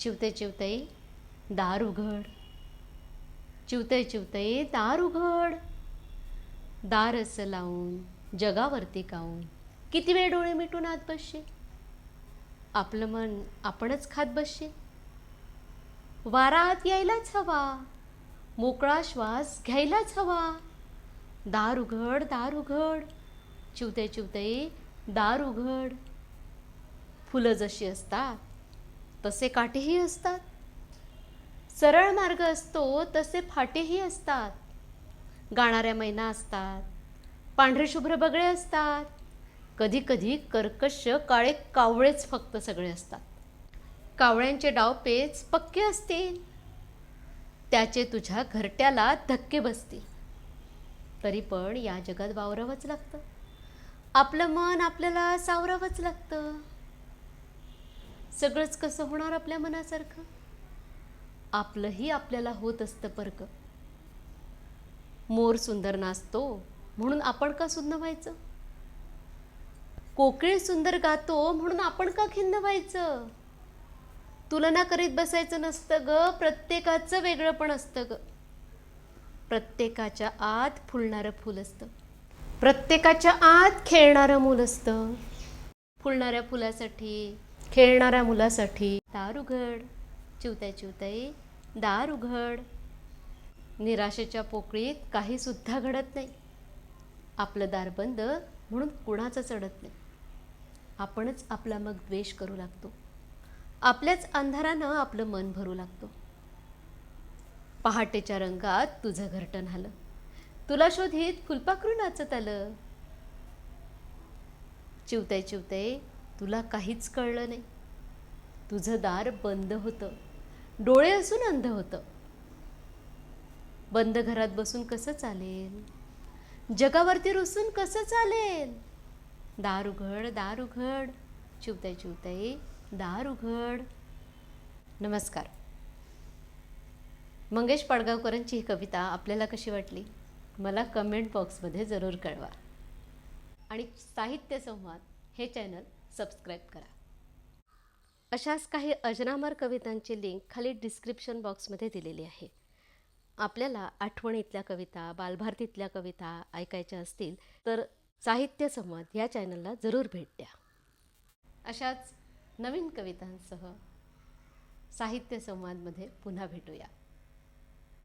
चिवते चिवतई दार उघड. चिवते चिवते दार उघड. दार असं लावून जगावरती काऊन. किती वेळ डोळे मिटून आत बसशील आपलं मन आपणच खात बसशील वारा आत यायलाच हवा. मोकळा श्वास घ्यायलाच हवा. दार उघड दार उघड. चिवते चिवते दार उघड. फुलं जशी असतात तसे काटेही असतात. सरळ मार्ग असतो तसे फाटेही असतात. गाणाऱ्या मैना असतात पांढरे शुभ्र बगळे असतात. कधी कधी कर्कश काळे कावळेच फक्त सगळे असतात. कावळ्यांचे डावपेच पक्के असतील. त्याचे तुझ्या घरट्याला धक्के बसतील. तरी पण या जगात वावरावंच लागतं. आपलं मन आपल्याला सावरावंच लागतं. सगळंच कसं होणार आपल्या मनासारखं? आपलंही आपल्याला होत असतं परक. मोर सुंदर नाचतो म्हणून आपण का सुन्न व्हायचं? कोकिळ सुंदर गातो म्हणून आपण का खिन्न व्हायचं? तुलना करीत बसायचं नसतं ग प्रत्येकाचं वेगळं पण असतं ग. प्रत्येकाच्या आत फुलणारं फूल असतं. प्रत्येकाच्या आत खेळणारं मूल असतं. फुलणाऱ्या फुलासाठी खेळणाऱ्या मुलासाठी. दार उघड चिवत्या. चिवताई दार उघड निराशेच्या पोकळीत काही सुद्धा घडत नाही. आपलं दार बंद म्हणून कुणाचं चढत नाही. आपणच आपला मग द्वेष करू लागतो. आपल्याच अंधारानं आपलं मन भरू लागतो. पहाटेच्या रंगात तुझं घरटण आलं. तुला शोधित फुलपाखरू नाचत आलं. चिवताय चिवताय. तुला काहीच कळलं नाही. तुझं दार बंद होतं. डोळे असून अंध होतं. बंद घरात बसून कसं चालेल? जगावरती रुसून कसं चालेल? दार उघड दार उघड. चिवताय चिवताय दार उघड. नमस्कार. मंगेश पाडगावकरांची ही कविता आपल्याला कशी वाटली? मला कमेंट बॉक्समध्ये जरूर कळवा. आणि साहित्य संवाद हे चॅनल सबस्क्राईब करा. अशाच काही अजरामर कवितांची लिंक खाली डिस्क्रिप्शन बॉक्समध्ये दिलेली आहे. आपल्याला आठवणीतल्या कविता बालभारतीतल्या कविता ऐकायच्या असतील तर साहित्य संवाद या चॅनलला जरूर भेट द्या. अशाच नवीन कवितांसह साहित्य संवादमध्ये पुन्हा भेटूया.